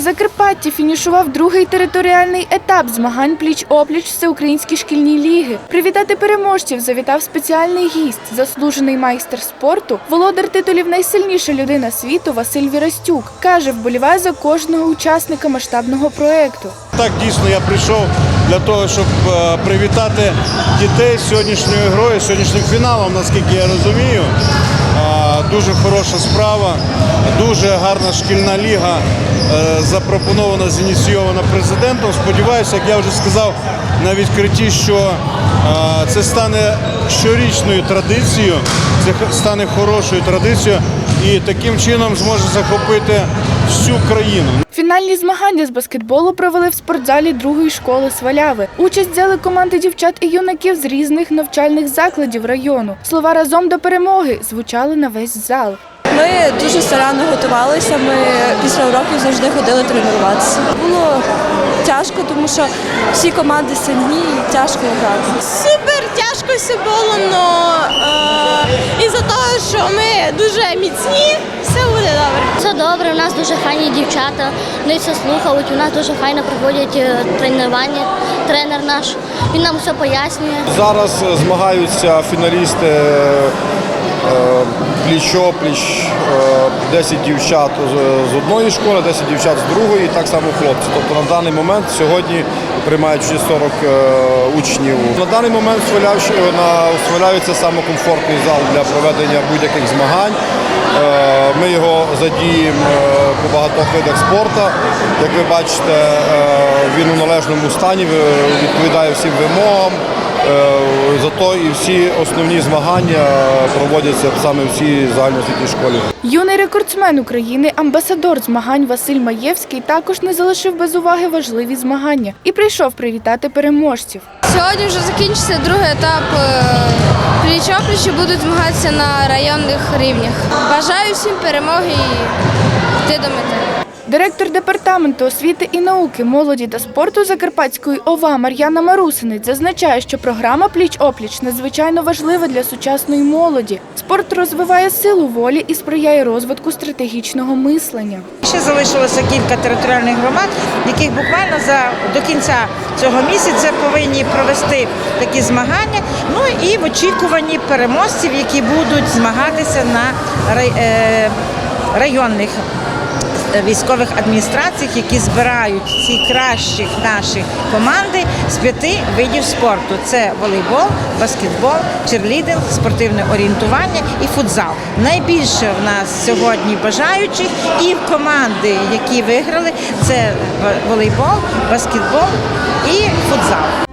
Закарпатті фінішував другий територіальний етап змагань пліч-опліч всеукраїнські шкільні ліги. Привітати переможців завітав спеціальний гість, заслужений майстер спорту, володар титулів найсильніша людина світу Василь Вірастюк. Каже, вболіває за кожного учасника масштабного проекту. Так дійсно я прийшов для того, щоб е, привітати дітей сьогоднішньою грою, сьогоднішнім фіналом, наскільки я розумію. Дуже хороша справа, дуже гарна шкільна ліга е, запропонована, зініційована президентом. Сподіваюся, як я вже сказав на відкритті, що е, це стане щорічною традицією, це стане хорошою традицією і таким чином зможе захопити всю країну. Фінальні змагання з баскетболу провели в спортзалі другої школи Сваляви. Участь взяли команди дівчат і юнаків з різних навчальних закладів району. Слова разом до перемоги звучали на весь зал. Ми дуже старанно готувалися. Ми після уроків завжди ходили тренуватися. Було тяжко, тому що всі команди сильні і тяжко грати. Супер тяжко все було, але із-за того, що ми дуже міцні, все буде добре. Все добре, у нас дуже файні дівчата, вони все слухають, у нас дуже файно проводять е, тренування. Тренер наш, він нам все пояснює. Зараз е, змагаються фіналісти пліч-опліч, е, 10 дівчат з- одної школи, 10 дівчат з другої, і так само хлопці. Тобто на даний момент сьогодні приймають вже 40 е, учнів. На даний момент Сваляві це саме комфортний зал для проведення будь-яких змагань. Е, Ми його задіємо е, по багатьох видах спорту. Як ви бачите, е, він у належному стані, е, відповідає всім вимогам. Е, Зато і всі основні змагання проводяться саме в цій загальноосвітній школі. Юний рекордсмен України, амбасадор змагань Василь Маєвський також не залишив без уваги важливі змагання і прийшов привітати переможців. Сьогодні вже закінчиться другий етап пліч-опліч і будуть змагатися на районних рівнях. Бажаю всім перемоги і йти до мети. Директор департаменту освіти і науки, молоді та спорту Закарпатської ОВА Мар'яна Марусинець зазначає, що програма Пліч-опліч надзвичайно важлива для сучасної молоді. Спорт розвиває силу волі і сприяє розвитку стратегічного мислення. Ще залишилося кілька територіальних громад, яких буквально за до кінця цього місяця повинні провести такі змагання. Ну і в очікуванні переможців, які будуть змагатися на е, районних військових адміністраціях, які збирають ці кращих наших команди з п'яти видів спорту: це волейбол, баскетбол, черлідинг, спортивне орієнтування і футзал. Найбільше в нас сьогодні бажаючих і команди, які виграли, це волейбол, баскетбол і футзал.